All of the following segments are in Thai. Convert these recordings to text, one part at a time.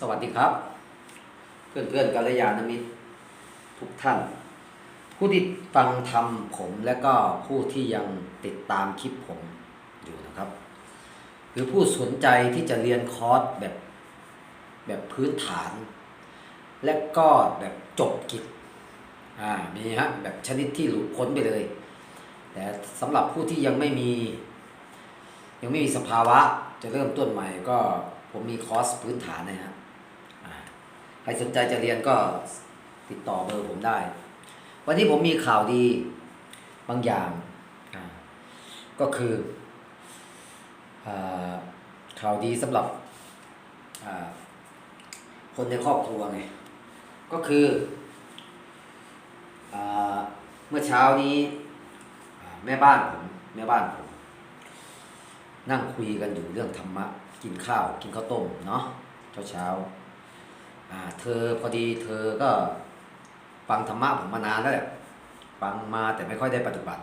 สวัสดีครับ เพื่อนเพื่อนๆกัลยาณมิตรทุกท่าน ผู้ที่ฟังธรรมผมและก็ผู้ที่ยังติดตามคลิปผมอยู่นะครับ หรือผู้สนใจที่จะเรียนคอร์สแบบแบบพื้นฐาน และก็แบบจบกิจอ่ามีฮะแบบชนิดที่หลุดพ้นไปเลย แต่สำหรับผู้ที่ยังไม่มี ยังไม่มีสภาวะจะเริ่มต้นใหม่ก็ผมมีคอร์สพื้นฐานนะฮะอ่าใครสนใจจะเรียนก็ติดต่อเบอร์ผมได้ วันนี้ผมมีข่าวดีบางอย่าง ก็คืออข่าวดีสำหรับคนในครอบครัวไง ก็คืออเมื่อเช้านี้ แม่บ้านผมแม่บ้านผม นั่งคุยกันอยู่เรื่องธรรมะ กินข้าว กินข้าวต้มเนาะเช้าเช้า อ่า เธอพอดีเธอก็ฟังธรรมะผมมานานแล้วแหละฟังมาแต่ไม่ค่อยได้ปฏิบัติ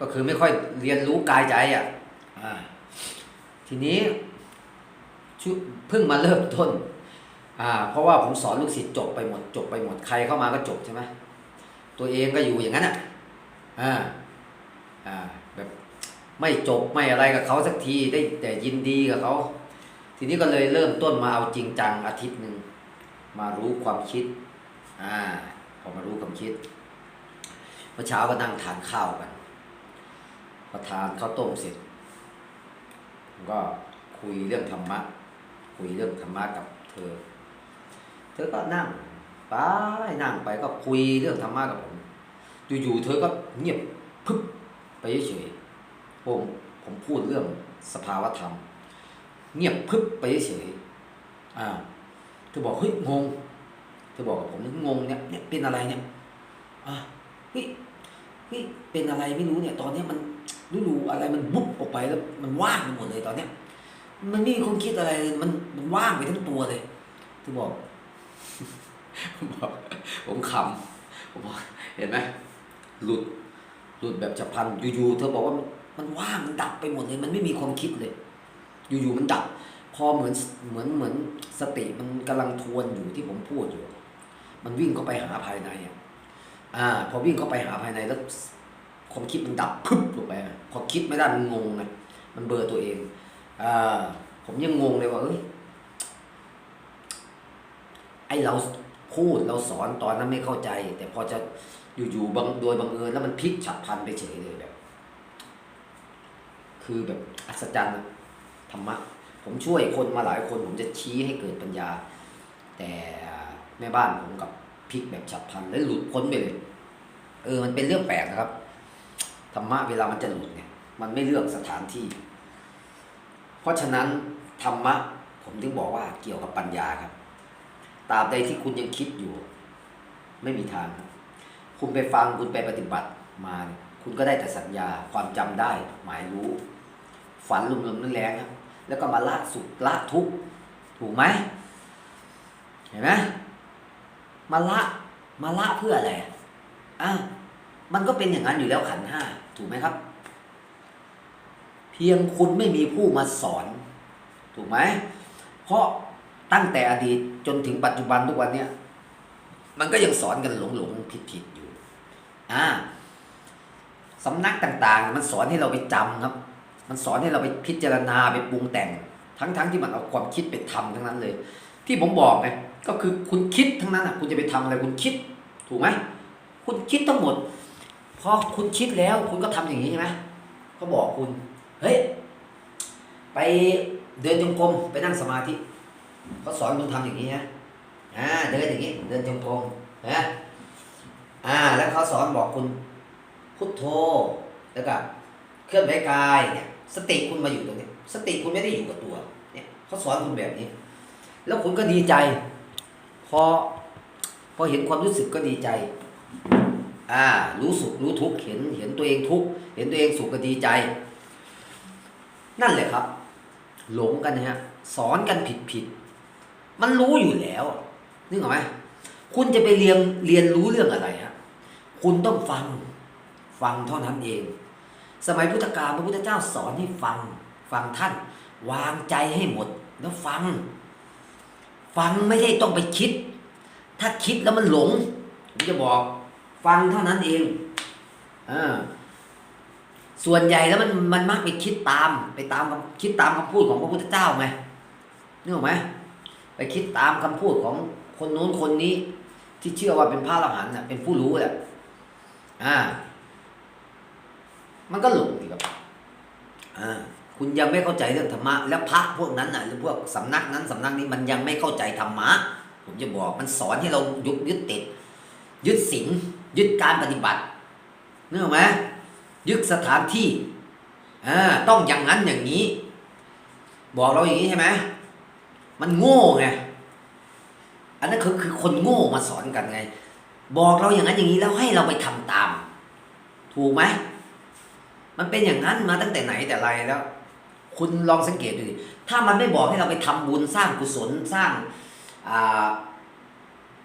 ก็คือไม่ค่อยเรียนรู้กายใจอะอ่าทีนี้เพิ่งมาเริ่มต้น อ่า เพราะว่าผมสอนลูกศิษย์จบไปหมด จบไปหมดใครเข้ามาก็จบใช่ไหมตัวเองก็อยู่อย่างนั้นอะอ่าอ่าแบบไม่จบไม่อะไรกับเขาสักทีได้แต่ยินดีกับเขา ทีนี้ก็เลยเริ่มต้นมาเอาจริงจังอาทิตย์หนึ่งมารู้ความคิดอ่าพอมารู้ความคิดเมื่อเช้าก็นั่งทานข้าวกันพอทานข้าวต้มเสร็จก็คุยเรื่องธรรมะ คุยเรื่องธรรมะกับเธอ เธอก็นั่งไปนั่งไปก็คุยเรื่องธรรมะกับผมอยู่ๆเธอก็เงียบพึบไปเฉยๆผมผมพูดเรื่องสภาวธรรม เงียบพึบไปเฉยอ่าเธอบอกเฮ้ยงงเธอบอกกับผมงงเนี่ยเนี่ยเป็นอะไรเนี่ยอ่าเฮ้ยเฮ้ยเป็นอะไรไม่รู้เนี่ย ตอนเนี้ยมันรู้รู้อะไรมันบุบออกไปแล้ว มันว่างไปหมดเลยตอนเนี้ย มันไม่มีความคิดอะไรมันมันว่างไปทั้งตัวเลยเธอบอกผมบอกผมขำผมบอกเห็นไหมหลุดหลุดแบบฉับพลันอยู่ๆเธอบอกว่ามันว่างมันดับไปหมดเลย มันไม่มีความคิดเลย อยู่ๆมันดับ พอเหมือนเหมือนเหมือนสติมันกำลังทวนอยู่ที่ผมพูดอยู่ มันวิ่งเข้าไปหาภายในอะอ่า พอวิ่งเข้าไปหาภายในแล้วความคิดมันดับพึบลงไปพอคิดไม่ได้มันงงไงมันเบอร์ตัวเองอ่าผมยังงงเลยว่าเอ้ยไอเราพูดเราสอนตอนนั้นไม่เข้าใจ แต่พอจะอยู่ๆบางโดยบังเอิญแล้วมันพลิกฉับพลันไปเฉยเลยแบบ คือแบบอัศจรรย์ ธรรมะ ผมช่วยคนมาหลายคนผมจะชี้ให้เกิดปัญญา แต่แม่บ้านผมกับพลิกแบบฉับพลันแล้วหลุดพ้นไปเลย เออ มันเป็นเรื่องแปลกนะครับ ธรรมะเวลามันจะหลุดเนี่ย มันไม่เลือกสถานที่ เพราะฉะนั้นธรรมะ ผมถึงบอกว่าเกี่ยวกับปัญญาครับ ตราบใดที่คุณยังคิดอยู่ ไม่มีทาง คุณไปฟังคุณไปปฏิบัติมา คุณก็ได้แต่สัญญาความจำได้ หมายรู้ ฝันลมๆนั่นแรงๆครับ แล้วก็มาละสุขละทุกข์ถูกไหมเห็นไหมมาละมาละเพื่ออะไรอะมันก็เป็นอย่างนั้นอยู่แล้วขันห้าถูกไหมครับ เพียงคุณไม่มีผู้มาสอน ถูกไหมเพราะตั้งแต่อดีตจนถึงปัจจุบันทุกวันเนี้ยมันก็ยังสอนกันหลงหลงผิดผิดๆอยู่อ่าสำนักต่างๆ มันสอนให้เราไปจำครับ มันสอนให้เราไปพิจารณาไปปรุงแต่ง ทั้งๆที่มันเอาความคิดไปทำทั้งนั้นเลย ที่ผมบอกไงก็คือคุณคิดทั้งนั้นอะ คุณจะไปทำอะไรคุณคิด ถูกไหมคุณคิดทั้งหมดพอคุณคิดแล้วคุณก็ทำอย่างนี้ใช่ไหมเขาบอกคุณเฮ้ยไปเดินจงกรมไปนั่งสมาธิเขาสอนคุณทำอย่างนี้นะอ่าเดินอย่างนี้ เดินจงกรมนะอ่า แล้วเขาสอนบอกคุณพุทโธแล้วก็เคลื่อนไหวกายเนี่ย สติคุณมาอยู่ตรงนี้สติคุณไม่ได้อยู่กับตัว เนี่ยเขาสอนคุณแบบนี้ แล้วคุณก็ดีใจ พอ พอเห็นความรู้สึกก็ดีใจ อ่า รู้สุขรู้ทุกข์เห็นเห็นตัวเองทุกข์เห็นตัวเองสุขก็ดีใจ นั่นแหละครับ หลงกันนะฮะสอนกันผิดผิดมันรู้อยู่แล้วนึกออกไหมคุณจะไปเรียนเรียนรู้เรื่องอะไรฮะคุณต้องฟังฟังเท่านั้นเอง สมัยพุทธกาลพระพุทธเจ้าสอนให้ฟัง ฟังท่าน วางใจให้หมด แล้วฟัง ฟังไม่ใช่ต้องไปคิด ถ้าคิดแล้วมันหลงผมจะบอก ฟังเท่านั้นเองอ่าส่วนใหญ่แล้วมันมันมักไปคิดตาม ไปตามคำคิดตามคำพูดของพระพุทธเจ้าไงนึกออกไหมไปคิดตามคำพูดของคนโน้นคนนี้ ที่เชื่อว่าเป็นพระอรหันต์น่ะเป็นผู้รู้แหละอ่า มันก็หลงอีกครับอ่าคุณยังไม่เข้าใจเรื่องธรรมะ แล้วพระพวกนั้นน่ะหรือพวกสำนักนั้นสำนักนี้มันยังไม่เข้าใจธรรมะ ผมจะบอกมันสอนให้เรายึดยึดติด ยึดศีลยึดการปฏิบัตินึกออกไหมยึดสถานที่อ่าต้องอย่างนั้นอย่างนี้ บอกเราอย่างนี้ใช่ไหมมันโง่ไงอันนั้นคือคือคนโง่มาสอนกันไง บอกเราอย่างนั้นอย่างนี้แล้วให้เราไปทำตาม ถูกไหม มันเป็นอย่างนั้นมาตั้งแต่ไหนแต่ไรแล้ว คุณลองสังเกตดูดิถ้ามันไม่บอกให้เราไปทำบุญสร้างกุศลสร้าง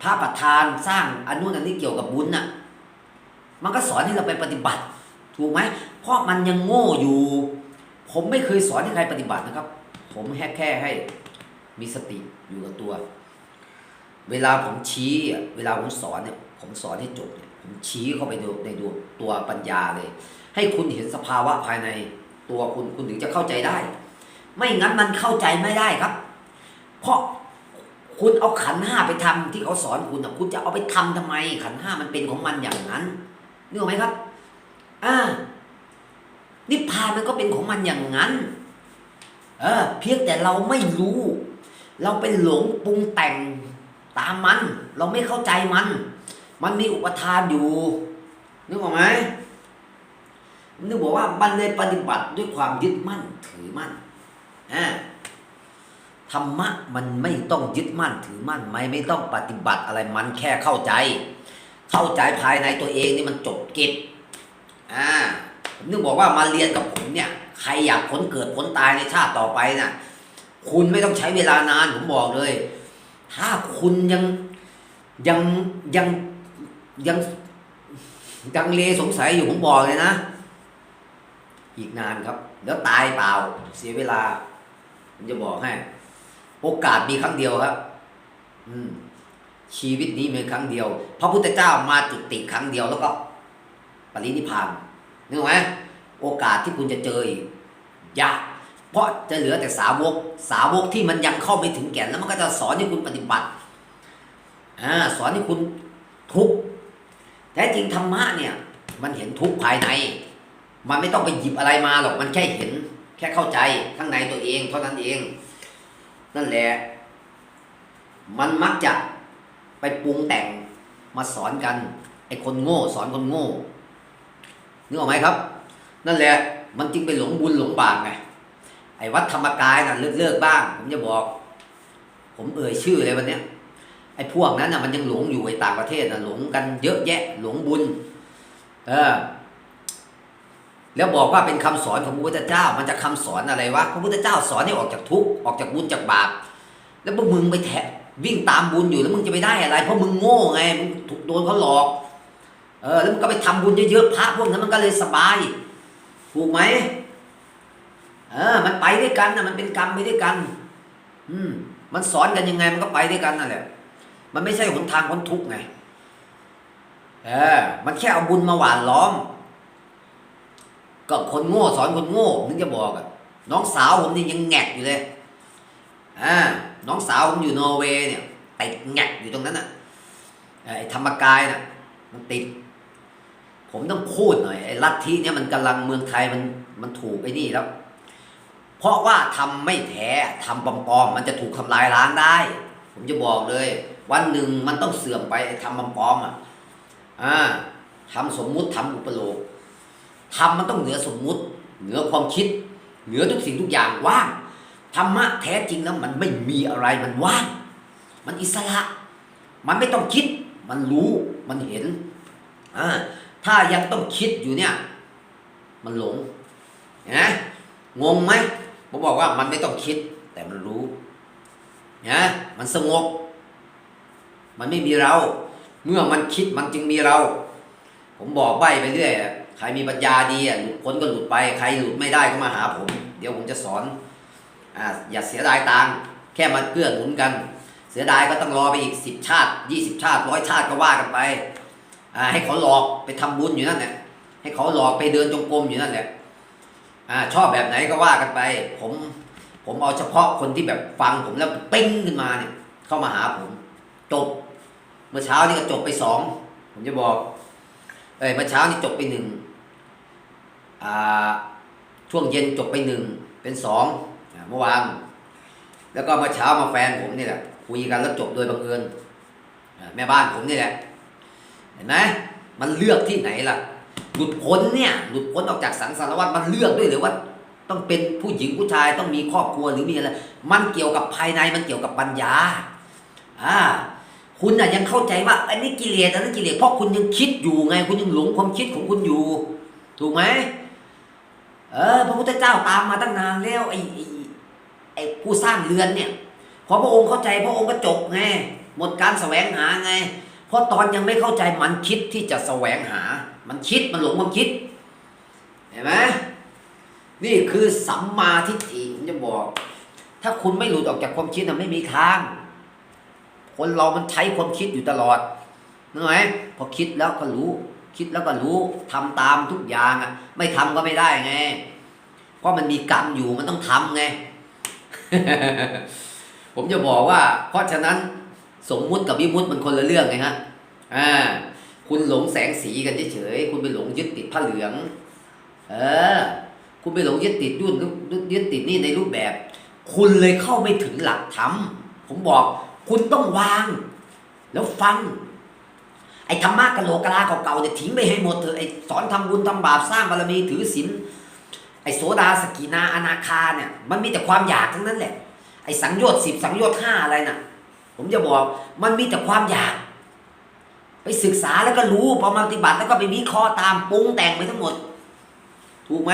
พระประธานสร้างอนนุนอันนี้เกี่ยวกับบุญน่ะ มันก็สอนให้เราไปปฏิบัติ ถูกไหมเพราะมันยังโง่อยู่ ผมไม่เคยสอนให้ใครปฏิบัตินะครับ ผมแค่แค่ให้มีสติอยู่กับตัว เวลาผมชี้เวลาผมสอนเนี่ย ผมสอนให้จบเนี่ยผมชี้เข้าไปดูในดวงตัวปัญญาเลย ให้คุณเห็นสภาวะภายในตัวคุณคุณถึงจะเข้าใจได้ ไม่งั้นมันเข้าใจไม่ได้ครับ เพราะคุณเอาขันห้าไปทำที่เขาสอนคุณอะคุณจะเอาไปทำทำไม ขันห้ามันเป็นของมันอย่างนั้นนึกออกไหมครับ อ่า นิพพานมันก็เป็นของมันอย่างนั้น เออ เพียงแต่เราไม่รู้ เราเป็นหลงปรุงแต่งตามมัน เราไม่เข้าใจมัน มันมีอุปทานอยู่นึกออกไหม นึกบอกว่ามันเลยปฏิบัติด้วยความยึดมั่นถือมั่นอ่าธรรมะมันไม่ต้องยึดมั่นถือมั่นไม่ไม่ต้องปฏิบัติอะไรมันแค่เข้าใจ เข้าใจภายในตัวเองนี่มันจบกิจอ่าผมนึกบอกว่ามาเรียนกับผมเนี่ย ใครอยากผลเกิดผลตายในชาติต่อไปน่ะคุณไม่ต้องใช้เวลานานผมบอกเลย ถ้าคุณยังยังยังยังยังเลสงสัยอยู่ผมบอกเลยนะ อีกนานครับ แล้วตายเปล่าเสียเวลา ผมจะบอกให้ โอกาสมีครั้งเดียวครับ อืม ชีวิตนี้มีครั้งเดียว พระพุทธเจ้ามาจุติครั้งเดียวแล้วก็ ปรินิพานนึกไหมโอกาสที่คุณจะเจออียากเพราะจะเหลือแต่สาวก สาวกที่มันยังเข้าไม่ถึงแก่นแล้วมันก็จะสอนให้คุณปฏิบัติอ่าสอนให้คุณทุกข์แท้จริงธรรมะเนี่ย มันเห็นทุกข์ภายใน มันไม่ต้องไปหยิบอะไรมาหรอกมันแค่เห็น แค่เข้าใจข้างในตัวเองเท่านั้นเอง นั่นแหละ มันมักจะไปปรุงแต่งมาสอนกันไอ้คนโง่สอนคนโง่นึกออกไหมครับ นั่นแหละมันจึงไปหลงบุญหลงบาปไงไอ้วัดธรรมกายน่ะเลิกเลิกบ้าง ผมจะบอก ผมเอ่ยชื่อเลยวันเนี้ยไอ้พวกนั้นน่ะมันยังหลงอยู่ไอ้ต่างประเทศน่ะหลงกันเยอะแยะ หลงบุญ เออ แล้วบอกว่าเป็นคำสอนของพระพุทธเจ้า มันจะคำสอนอะไรวะพระพุทธเจ้าสอนให้ออกจากทุกข์ออกจากบุญจากบาป แล้วพวกมึงไปแทะวิ่งตามบุญอยู่แล้วมึงจะไปได้อะไร เพราะมึงโง่ไงมึงถูกโดนเขาหลอกเออแล้วมึงก็ไปทำบุญเยอะๆพระพวกนั้นมันก็เลยสบาย ถูกไหมเออ มันไปด้วยกันนะมันเป็นกรรมไปด้วยกัน อืม มันสอนกันยังไงมันก็ไปด้วยกันนั่นแหละ มันไม่ใช่หนทางพ้นทุกข์ไง เออ มันแค่เอาบุญมาหวานล้อม ก็คนโง่สอนคนโง่นึกจะบอกอะน้องสาวผมนี่ยังแงกอยู่เลยอ่าน้องสาวผมอยู่นอร์เวย์เนี่ยติดแงกอยู่ตรงนั้นน่ะไอ้ธรรมกายน่ะมันติด ผมต้องพูดหน่อยไอ้ลัทธิเนี่ยมันกำลังเมืองไทยมันมันถูกไอ้นี่แล้ว เพราะว่าทำไม่แท้ทำปลอมๆมันจะถูกทำลายล้างได้ ผมจะบอกเลย วันหนึ่งมันต้องเสื่อมไปไอ้ทำปลอมๆอะอ่าทำสมมุติทำอุปโลก ทำมันต้องเหนือสมมุติ เหนือความคิด เหนือทุกสิ่งทุกอย่างว่างธรรมะแท้จริงแล้วมันไม่มีอะไรมันว่างมันอิสระ มันไม่ต้องคิด มันรู้มันเห็นอ่าถ้ายังต้องคิดอยู่เนี่ย มันหลงนไหมงงไหมผมบอกว่ามันไม่ต้องคิด แต่มันรู้นะมันสงบมันไม่มีเรา เมื่อมันคิดมันจึงมีเรา ผมบอกใบไปเรื่อย รมีปัญญาดีอะหลุดพ้นก็หลุดไป ใครหลุดไม่ได้ก็มาหาผม เดี๋ยวผมจะสอนอ่าอย่าเสียดายตังแค่มาเกื้อหนุนกัน เสียดายก็ต้องรอไปอีกสิบชาติยี่สิบชาติร้อยชาติก็ว่ากันไปอ่าให้เขาหลอกไปทำบุญอยู่นั่นแหละให้เขาหลอกไปเดินจงกรมอยู่นั่นแหละอ่าชอบแบบไหนก็ว่ากันไป ผม ผมเอาเฉพาะคนที่แบบฟังผมแล้วปิ้งขึ้นมาเนี่ย เข้ามาหาผมจบเมื่อเช้านี่ก็จบไปสองผมจะบอกเอ้ยเมื่อเช้านี่จบไปหนึ่ง ช่วงเย็นจบไปหนึ่งเป็นสองเมื่อวานแล้วก็เมื่อเช้ามาแฟนผมนี่แหละคุยกันแล้วจบโดยบังเอิญแม่บ้านผมนี่แหละ เห็นไหมมันเลือกที่ไหนล่ะ หลุดพ้นเนี่ย หลุดพ้นออกจากสังสารวัฏมันเลือกด้วยหรือว่า ต้องเป็นผู้หญิงผู้ชายต้องมีครอบครัวหรือมีอะไรมันเกี่ยวกับภายในมันเกี่ยวกับปัญญาอ่าคุณน่ะยังเข้าใจว่า อันนี้กิเลสอันนั้นกิเลสเพราะคุณยังคิดอยู่ไง คุณยังหลงความคิดของคุณอยู่ ถูกไหม เออ พระพุทธเจ้าตามมาตั้งนานแล้วไอ้ไอ้ไอ้ผู้สร้างเรือนเนี่ยพอพระองค์เข้าใจพระองค์ก็จบไงหมดการแสวงหาไง เพราะตอนยังไม่เข้าใจมันคิดที่จะแสวงหา มันคิดมันหลงความคิดเห็นไหมนี่คือสัมมาทิฏฐิผมจะบอก ถ้าคุณไม่หลุดออกจากความคิดนะไม่มีทาง คนเรามันใช้ความคิดอยู่ตลอดนึกไหมพอคิดแล้วก็รู้ คิดแล้วก็รู้ทำตามทุกอย่างอะ ไม่ทำก็ไม่ได้ไง เพราะมันมีกรรมอยู่มันต้องทำไง ผมจะบอกว่า เพราะฉะนั้นสมมุติกับวิมุติมันคนละเรื่องไงฮะอ่าคุณหลงแสงสีกันเฉยๆคุณไปหลงยึดติดผ้าเหลือง เออ คุณไปหลงยึดติดยุ่นยึดติดนี่ในรูปแบบ คุณเลยเข้าไม่ถึงหลักธรรมผมบอก คุณต้องวาง แล้วฟัง ไอ้ธรรมะกะโหลกกะลาเก่าๆเนี่ยทิ้งไปให้หมดเถอะไอ้สอนทำบุญทำบาปสร้างบารมีถือศีลไอ้โสดาสกินาอนาคาเนี่ย มันมีแต่ความอยากทั้งนั้นแหละ ไอ้สังโยชน์สิบสังโยชน์ห้าอะไรน่ะ ผมจะบอกมันมีแต่ความอยาก ไปศึกษาแล้วก็รู้พอมาปฏิบัติแล้วก็ไปวิเคราะห์ตามปรุงแต่งไปทั้งหมด ถูกไหม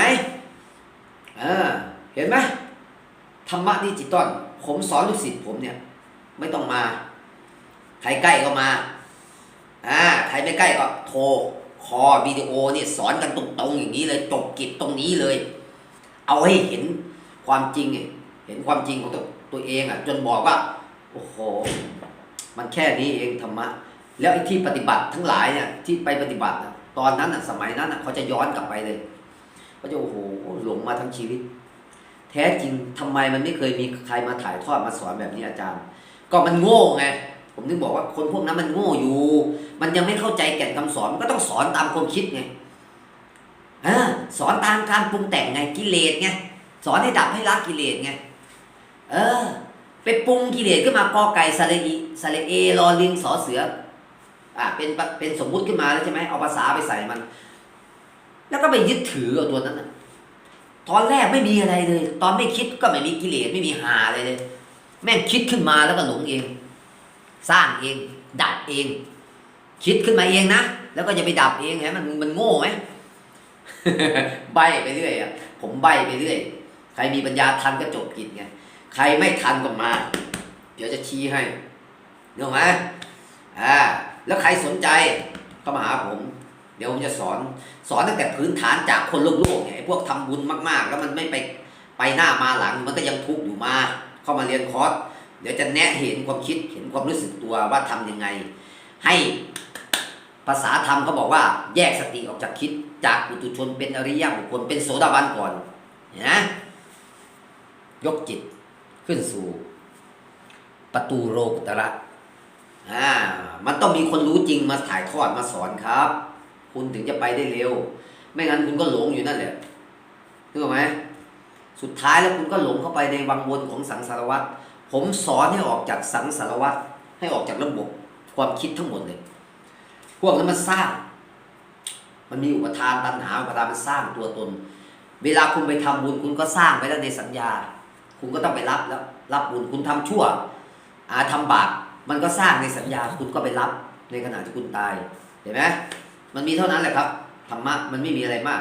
เออเห็นไหมธรรมะดิจิตอลผมสอนลูกศิษย์ผมเนี่ย ไม่ต้องมา ใครใกล้ก็มา อ่าใครไม่ใกล้ก็โทรคอวิดีโอนี่สอนกันตรงๆอย่างนี้เลยจบกิจตรงนี้เลย เอาให้เห็นความจริงไงเห็นความจริงของตัวตัวเองอะ จนบอกว่าโอ้โหมันแค่นี้เองธรรมะ แล้วไอ้ที่ปฏิบัติทั้งหลายเนี่ยที่ไปปฏิบัติตอนนั้นอะสมัยนั้นอะเขาจะย้อนกลับไปเลยเขาจะโอ้โหหลงมาทั้งชีวิต แท้จริงทำไมมันไม่เคยมีใครมาถ่ายทอดมาสอนแบบนี้อาจารย์ ก็มันโง่ไง ผมถึงบอกว่าคนพวกนั้นมันโง่อยู่ มันยังไม่เข้าใจแก่นคำสอนมันก็ต้องสอนตามความคิดไงอสอนตามการปรุงแต่งไงกิเลสไงสอนให้ดับให้ละกิเลสไงเออ ไปปรุงกิเลสขึ้นมากอไก่สระอีสระเอรอลิงสอเสืออ่าเป็นเป็นสมมุติขึ้นมาแล้วใช่ไหมเอาภาษาไปใส่มัน แล้วก็ไปยึดถือเอาตัวนั้นตอนแรกไม่มีอะไรเลย ตอนไม่คิดก็ไม่มีกิเลสไม่มีหาอะไรเลย แม่งคิดขึ้นมาแล้วก็หลงเอง สร้างเอง ดับเอง คิดขึ้นมาเองนะ แล้วก็จะไปดับเองไงมันมันโง่ไหมใบไปเรื่อยอะผมใบไปเรื่อย ใครมีปัญญาทันก็จบกิจไงใครไม่ทันก็มา เดี๋ยวจะชี้ให้เนองไหมอ่าแล้วใครสนใจก็มาหาผม เดี๋ยวผมจะสอน สอนตั้งแต่พื้นฐานจากคนโลกโลกเนี่ยไอ้พวกทำบุญมาก ๆ แล้วมันไม่ไปไปหน้ามาหลังมันก็ยังทุกข์อยู่มา เข้ามาเรียนคอร์ส เดี๋ยวจะแนะเห็นความคิดเห็นความรู้สึกตัวว่าทำยังไง ให้ภาษาธรรมเขาบอกว่าแยกสติออกจากคิด จากปุถุชนเป็นอริยบุคคลเป็นโสดาบันก่อนนไหมยกจิตขึ้นสู่ ประตูโลกุตระอ่ามันต้องมีคนรู้จริงมาถ่ายทอดมาสอนครับ คุณถึงจะไปได้เร็ว ไม่งั้นคุณก็หลงอยู่นั่นแหละนึกไหมสุดท้ายแล้วคุณก็หลงเข้าไปในวังวนของสังสารวัฏ ผมสอนให้ออกจากสังสารวัฏให้ออกจากระบบความคิดทั้งหมดเลย พวกนั้นมันสร้าง มันมีอุปทานตัณหาอุปทานมันสร้างตัวตน เวลาคุณไปทำบุญคุณก็สร้างไปแล้วในสัญญา คุณก็ต้องไปรับแล้ว รับบุญคุณทำชั่วอาทำบาปมันก็สร้างในสัญญาคุณก็ไปรับในขณะที่คุณตายเห็นไหมมันมีเท่านั้นแหละครับธรรมะมันไม่มีอะไรมาก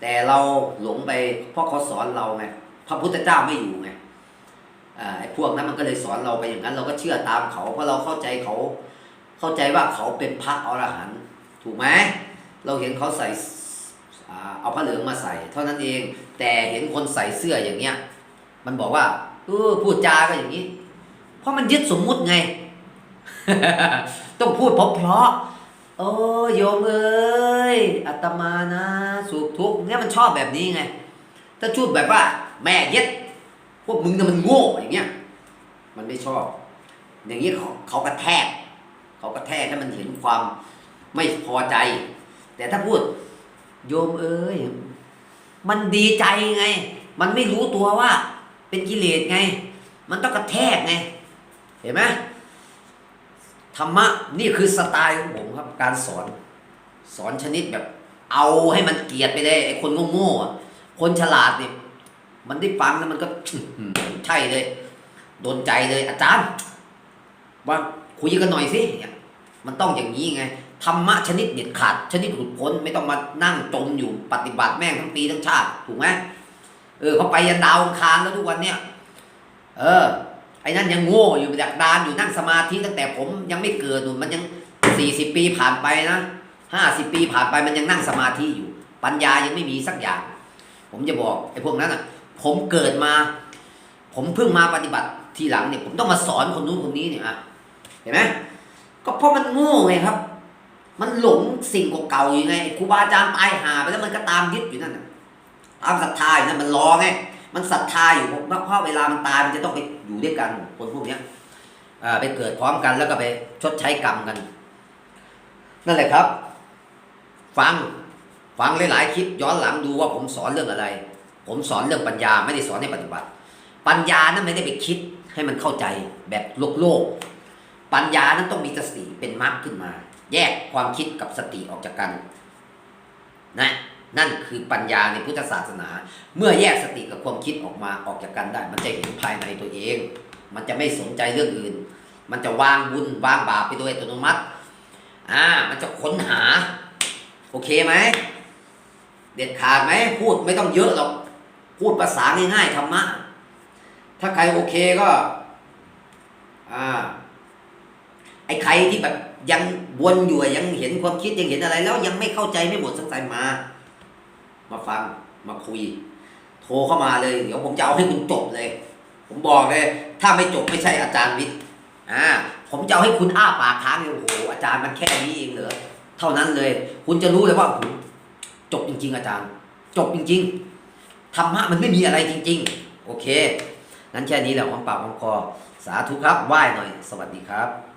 แต่เราหลงไปเพราะเขาสอนเราไงพระพุทธเจ้าไม่อยู่ไง ไอ้พวกนั้นมันก็เลยสอนเราไปอย่างนั้น เราก็เชื่อตามเขาเพราะเราเข้าใจเขา เข้าใจว่าเขาเป็นพระอรหันต์ถูกไหมเราเห็นเขาใส่เอาผ้าเหลืองมาใส่ เท่านั้นเอง แต่เห็นคนใส่เสื้ออย่างเงี้ย มันบอกว่าเออพูดจาก็อย่างนี้ เพราะมันยึดสมมุติไง ต้องพูดเพราะๆโอ้โยมเอ้ยอาตมานะสุขทุกข์เนี่ยมันชอบแบบนี้ไง ถ้าพูดแบบว่า แม่ย็ด พวกมึงน่ะมันโง่อย่างเงี้ย มันไม่ชอบ อย่างนี้เขาเขากระแทก เขากระแทกให้มันเห็นความไม่พอใจ แต่ถ้าพูด โยมเอ้ยมันดีใจไง มันไม่รู้ตัวว่า เป็นกิเลสไง มันต้องกระแทกไง เห็นไหมธรรมะนี่คือสไตล์ของผมครับ การสอน สอนชนิดแบบ เอาให้มันเกลียดไปเลยไอ้คนโง่ๆอะคนฉลาดเนี่ย มันได้ฟังแล้วมันก็ใช่เลย โดนใจเลย อาจารย์ ว่าคุยกันหน่อยสิมันต้องอย่างนี้ไงธรรมะชนิดเด็ดขาด ชนิดหลุดพ้นไม่ต้องมานั่งจมอยู่ปฏิบัติแม่งทั้งปีทั้งชาติถูกไหมเออเขาไปยันดาวคารแล้วทุกวันเนี่ย เออ ไอ้นั่นยังโง่อยู่ดักดานอยู่นั่งสมาธิตั้งแต่ผมยังไม่เกิดนู่นมันยังสี่สิบปีผ่านไปนะห้าสิบปีผ่านไปมันยังนั่งสมาธิอยู่ ปัญญายังไม่มีสักอย่าง ผมจะบอกไอ้พวกนั้นอะ ผมเกิดมา ผมเพิ่งมาปฏิบัติทีหลังเนี่ย ผมต้องมาสอนคนนู้นคนนี้เนี่ยอะเห็นไหมก็เพราะมันโง่ไงครับ มันหลงสิ่งเก่าๆอยู่ไงครูบาอาจารย์ตายหาไปแล้วมันก็ตามยึดอยู่นั่นน่ะตามศรัทธาอยู่นั่นมันรอไงมันศรัทธาอยู่เพราะเพราะเวลามันตายมันจะต้องไปอยู่ด้วยกันคนพวกเนี้ยอ่าไปเกิดพร้อมกันแล้วก็ไปชดใช้กรรมกัน นั่นแหละครับ ฟังฟังหลายๆคลิปย้อนหลังดูว่าผมสอนเรื่องอะไร ผมสอนเรื่องปัญญาไม่ได้สอนให้ปฏิบัติ ปัญญานั้นไม่ได้ไปคิดให้มันเข้าใจแบบโลกโลก ปัญญานั้นต้องมีสติเป็นมรรคขึ้นมา แยกความคิดกับสติออกจากกันนะนั่นคือปัญญาในพุทธศาสนา เมื่อแยกสติกับความคิดออกมาออกจากกันได้ มันจะเห็นภายในตัวเอง มันจะไม่สนใจเรื่องอื่น มันจะวางบุญวางบาปไปโดยอัตโนมัติอ่ามันจะค้นหา โอเคไหมเด็ดขาดไหมพูดไม่ต้องเยอะหรอก พูดภาษาง่ายๆธรรมะ ถ้าใครโอเคก็อ่าไอ้ใครที่แบบยังวนอยู่ยังเห็นความคิดยังเห็นอะไร แล้วยังไม่เข้าใจไม่หมดสงสัยมา มาฟังมาคุย โทรเข้ามาเลย เดี๋ยวผมจะเอาให้คุณจบเลย ผมบอกเลย ถ้าไม่จบไม่ใช่อาจารย์วิทย์อ่าผมจะเอาให้คุณอ้าปากค้างเลยโอ้โหอาจารย์มันแค่นี้เองเหรอเท่านั้นเลย คุณจะรู้เลยว่าจบจริง ๆ อาจารย์ จบจริง ๆ ธรรมะมันไม่มีอะไรจริง ๆ โอเค งั้นแค่นี้แหละของปากของคอสาธุครับไหว้หน่อย สวัสดีครับ